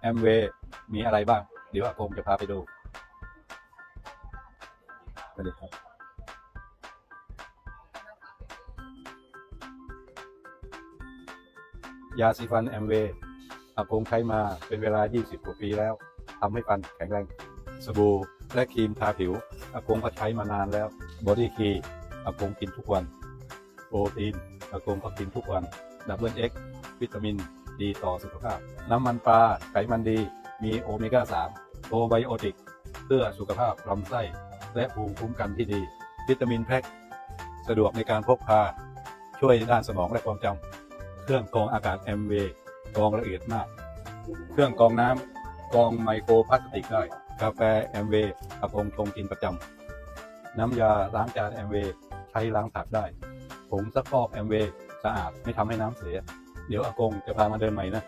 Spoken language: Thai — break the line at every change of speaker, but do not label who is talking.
แอมเวย์มีอะไรบ้าง เดี๋ยวอากงจะพาไปดูไปเลยครับยาสีฟันแอมเวย์อากงใช้มาเป็นเวลา 20 กว่าปีแล้วทำให้ฟันแข็งแรง สบู่และครีมทาผิวอากงก็ใช้มานานแล้ว บอดี้คีอากงกินทุกวัน โปรตีนอากงก็กินทุกวันดับเบิลเอ็กวิตามิน ดีต่อสุขภาพ น้ำมันปลาไขมันดี มีโอเมก้า 3 โปรไบโอติก เพื่อสุขภาพลำไส้ และภูมิคุ้มกันที่ดี วิตามินแพ็คสะดวกในการพกพา ช่วยด้านสมองและความจำ เครื่องกรองอากาศแอมเวย์กรองละเอียดมาก เครื่องกรองน้ำกรองไมโครพลาสติกได้ กาแฟแอมเวย์อากงชงกินประจำ น้ำยาล้างจานแอมเวย์ใช้ล้างผักได้ผงซักฟอกแอมเวย์สะอาดไม่ทำให้น้ำเสีย เดี๋ยวอากงจะพามาเดินใหม่นะ